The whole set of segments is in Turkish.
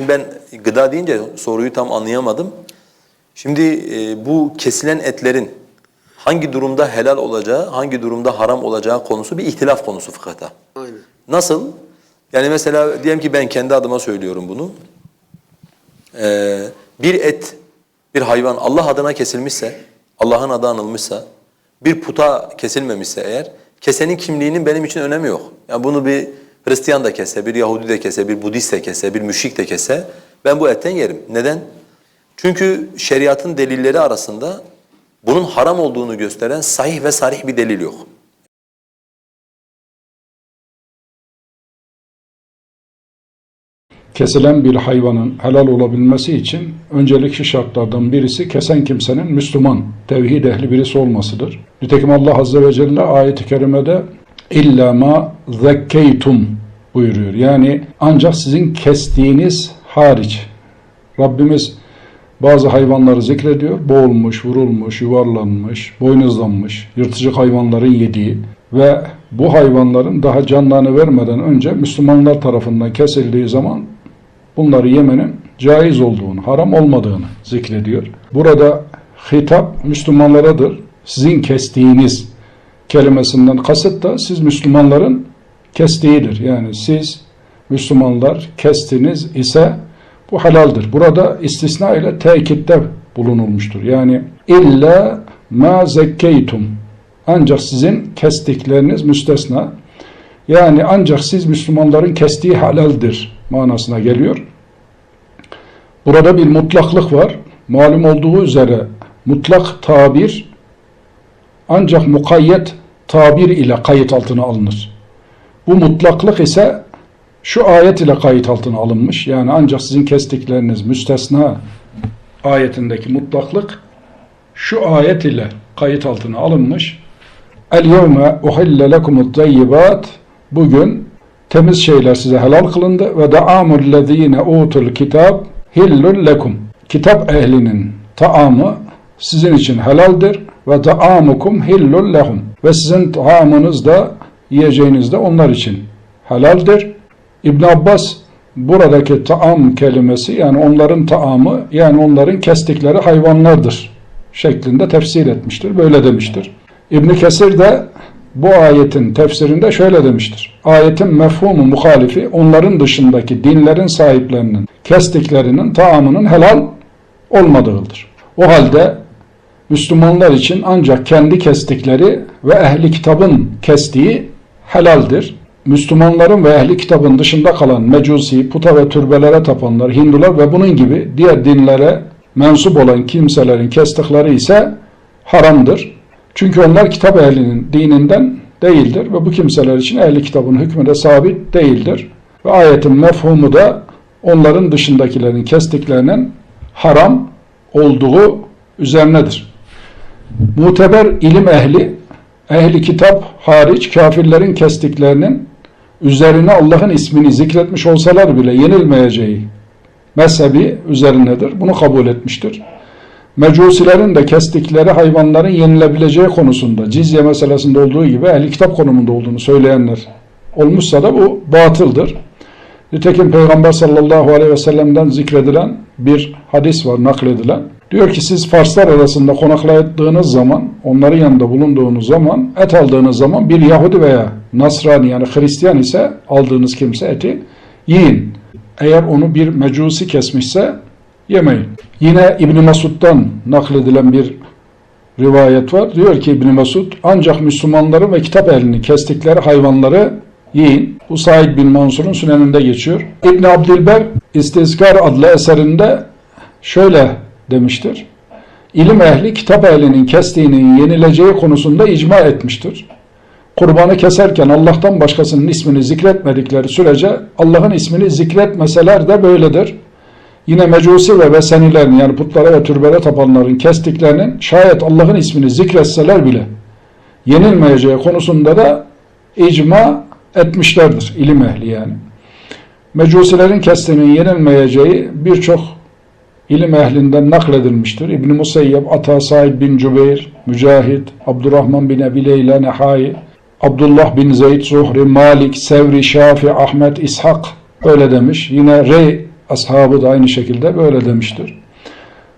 şimdi ben gıda deyince soruyu tam anlayamadım. Şimdi e, bu kesilen etlerin hangi durumda helal olacağı, hangi durumda haram olacağı konusu bir ihtilaf konusu fıkıhta. Aynen. Nasıl? Yani mesela diyelim ki ben kendi adıma söylüyorum bunu. Ee, bir et, bir hayvan Allah adına kesilmişse, Allah'ın adı anılmışsa, bir puta kesilmemişse eğer, kesenin kimliğinin benim için önemi yok. Yani bunu bir Hristiyan da kese, bir Yahudi de kese, bir Budist de kese, bir müşrik de kese, ben bu etten yerim. Neden? Çünkü şeriatın delilleri arasında bunun haram olduğunu gösteren sahih ve sarih bir delil yok. Kesilen bir hayvanın helal olabilmesi için öncelikli şartlardan birisi kesen kimsenin Müslüman, tevhid ehli birisi olmasıdır. Nitekim Allah Azze ve Celle ayet-i kerimede illa ma zekkeytum buyuruyor. Yani ancak sizin kestiğiniz hariç. Rabbimiz bazı hayvanları zikrediyor. Boğulmuş, vurulmuş, yuvarlanmış, boynuzlanmış, yırtıcı hayvanların yediği ve bu hayvanların daha canlarını vermeden önce Müslümanlar tarafından kesildiği zaman bunları yemenin caiz olduğunu, haram olmadığını zikrediyor. Burada hitap Müslümanlaradır. Sizin kestiğiniz kelimesinden kasıt da siz Müslümanların kestiğidir. Yani siz Müslümanlar kestiniz ise bu helaldir. Burada istisna ile tekitte bulunulmuştur. Yani illa ma zekkeytum ancak sizin kestikleriniz müstesna. Yani ancak siz Müslümanların kestiği halaldir manasına geliyor. Burada bir mutlaklık var. Malum olduğu üzere mutlak tabir ancak mukayyet tabir ile kayıt altına alınır. Bu mutlaklık ise şu ayet ile kayıt altına alınmış. Yani ancak sizin kestikleriniz müstesna ayetindeki mutlaklık şu ayet ile kayıt altına alınmış. El yevme uhille lekumut tayyibat Bugün temiz şeyler size helal kılındı ve da'amul lezine utul kitab hillul lekum. Kitap ehlinin taamı sizin için helaldir ve da'amukum hillul lehum. Ve sizin taamınız da yiyeceğiniz de onlar için helaldir. İbn Abbas buradaki taam kelimesi yani onların taamı yani onların kestikleri hayvanlardır şeklinde tefsir etmiştir. Böyle demiştir. İbn Kesir de bu ayetin tefsirinde şöyle demiştir. Ayetin mefhumu muhalifi onların dışındaki dinlerin sahiplerinin kestiklerinin taamının helal olmadığıdır. O halde Müslümanlar için ancak kendi kestikleri ve ehli kitabın kestiği helaldir. Müslümanların ve ehli kitabın dışında kalan mecusi, puta ve türbelere tapanlar, Hindular ve bunun gibi diğer dinlere mensup olan kimselerin kestikleri ise haramdır. Çünkü onlar kitap ehlinin dininden değildir ve bu kimseler için ehli kitabın hükmü de sabit değildir. Ve ayetin mefhumu da onların dışındakilerin kestiklerinin haram olduğu üzerinedir. Muteber ilim ehli, ehli kitap hariç kafirlerin kestiklerinin üzerine Allah'ın ismini zikretmiş olsalar bile yenilmeyeceği mezhebi üzerindedir. Bunu kabul etmiştir. Mecusilerin de kestikleri hayvanların yenilebileceği konusunda cizye meselesinde olduğu gibi ehli kitap konumunda olduğunu söyleyenler olmuşsa da bu batıldır. Nitekim Peygamber sallallahu aleyhi ve sellem'den zikredilen bir hadis var nakledilen. Diyor ki siz Farslar arasında konakladığınız zaman, onların yanında bulunduğunuz zaman, et aldığınız zaman bir Yahudi veya Nasrani yani Hristiyan ise aldığınız kimse eti yiyin. Eğer onu bir mecusi kesmişse yemeyin. Yine İbn Mesud'dan nakledilen bir rivayet var. Diyor ki İbn Mesud ancak Müslümanların ve kitap ehlini kestikleri hayvanları yiyin. Bu Said bin Mansur'un süneninde geçiyor. İbn Abdilber İstizkar adlı eserinde şöyle demiştir. İlim ehli kitap ehlinin kestiğinin yenileceği konusunda icma etmiştir. Kurbanı keserken Allah'tan başkasının ismini zikretmedikleri sürece Allah'ın ismini zikretmeseler de böyledir. Yine mecusi ve vesenilerin yani putlara ve türbere tapanların kestiklerinin şayet Allah'ın ismini zikretseler bile yenilmeyeceği konusunda da icma etmişlerdir ilim ehli yani. Mecusilerin kestiğinin yenilmeyeceği birçok ilim ehlinden nakledilmiştir. İbn-i Musayyeb, Ata Said bin Cübeyr, Mücahit, Abdurrahman bin Ebi Leyla Nehai, Abdullah bin Zeyd Zuhri, Malik, Sevri, Şafi, Ahmet, İshak öyle demiş. Yine Rey ashabı da aynı şekilde böyle demiştir.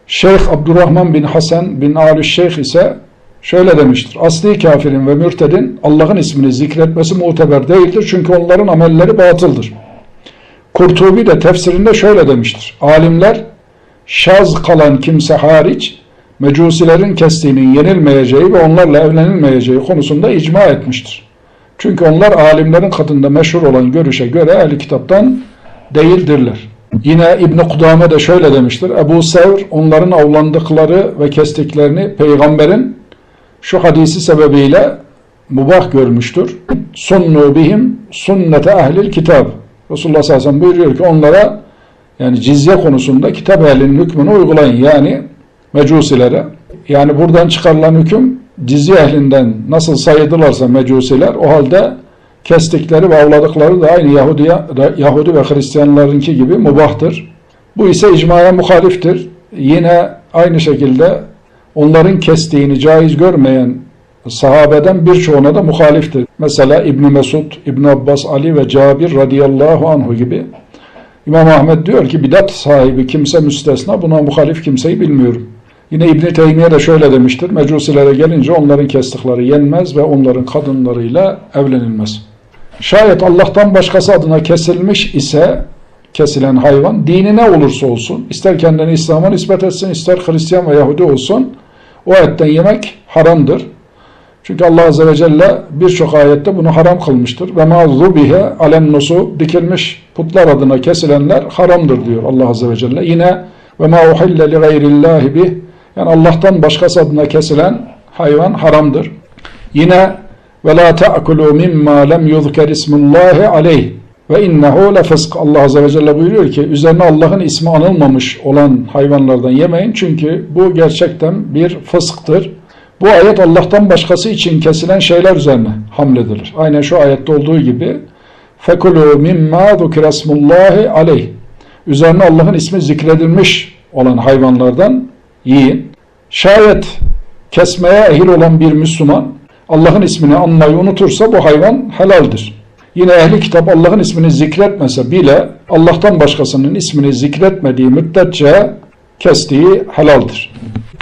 Şeyh Abdurrahman bin Hasan bin Ali Şeyh ise şöyle demiştir. Asli kafirin ve mürtedin Allah'ın ismini zikretmesi muteber değildir. Çünkü onların amelleri batıldır. Kurtubi de tefsirinde şöyle demiştir. Alimler şaz kalan kimse hariç mecusilerin kestiğinin yenilmeyeceği ve onlarla evlenilmeyeceği konusunda icma etmiştir. Çünkü onlar alimlerin katında meşhur olan görüşe göre ehli kitaptan değildirler. Yine İbn Kudame de şöyle demiştir. Ebu Sevr onların avlandıkları ve kestiklerini peygamberin şu hadisi sebebiyle mubah görmüştür. Sunnu bihim sünnete ehlil kitab. Resulullah sallallahu aleyhi ve sellem buyuruyor ki onlara yani cizye konusunda kitap ehlinin hükmünü uygulayın. Yani mecusilere. Yani buradan çıkarılan hüküm cizye ehlinden nasıl sayılırlarsa mecusiler o halde kestikleri ve avladıkları da aynı Yahudi, Yahudi ve Hristiyanlarınki gibi mubahtır. Bu ise icmaya muhaliftir. Yine aynı şekilde onların kestiğini caiz görmeyen sahabeden birçoğuna da muhaliftir. Mesela İbn Mesud, İbn Abbas, Ali ve Cabir radıyallahu anhu gibi. İmam Ahmed diyor ki bidat sahibi kimse müstesna buna muhalif kimseyi bilmiyorum. Yine İbn Teymiye de şöyle demiştir. Mecusilere gelince onların kestikleri yenmez ve onların kadınlarıyla evlenilmez. Şayet Allah'tan başkası adına kesilmiş ise kesilen hayvan dini ne olursa olsun ister kendini İslam'a nispet etsin ister Hristiyan ve Yahudi olsun o etten yemek haramdır. Çünkü Allah Azze ve Celle birçok ayette bunu haram kılmıştır. Ve ma zubihe alen nusu dikilmiş putlar adına kesilenler haramdır diyor Allah Azze ve Celle. Yine ve ma uhille li gayrillahi bih yani Allah'tan başkası adına kesilen hayvan haramdır. Yine ve la ta'kulu mimma lem yuzker ismullahi aleyh ve innehu lefısk. Allah Azze ve Celle buyuruyor ki üzerine Allah'ın ismi anılmamış olan hayvanlardan yemeyin çünkü bu gerçekten bir fısktır. Bu ayet Allah'tan başkası için kesilen şeyler üzerine hamledilir. Aynen şu ayette olduğu gibi fekulu mimma zukira ismullahi aleyh. Üzerine Allah'ın ismi zikredilmiş olan hayvanlardan yiyin. Şayet kesmeye ehil olan bir Müslüman Allah'ın ismini anmayı unutursa bu hayvan helaldir. Yine ehli kitap Allah'ın ismini zikretmese bile Allah'tan başkasının ismini zikretmediği müddetçe kestiği helaldir.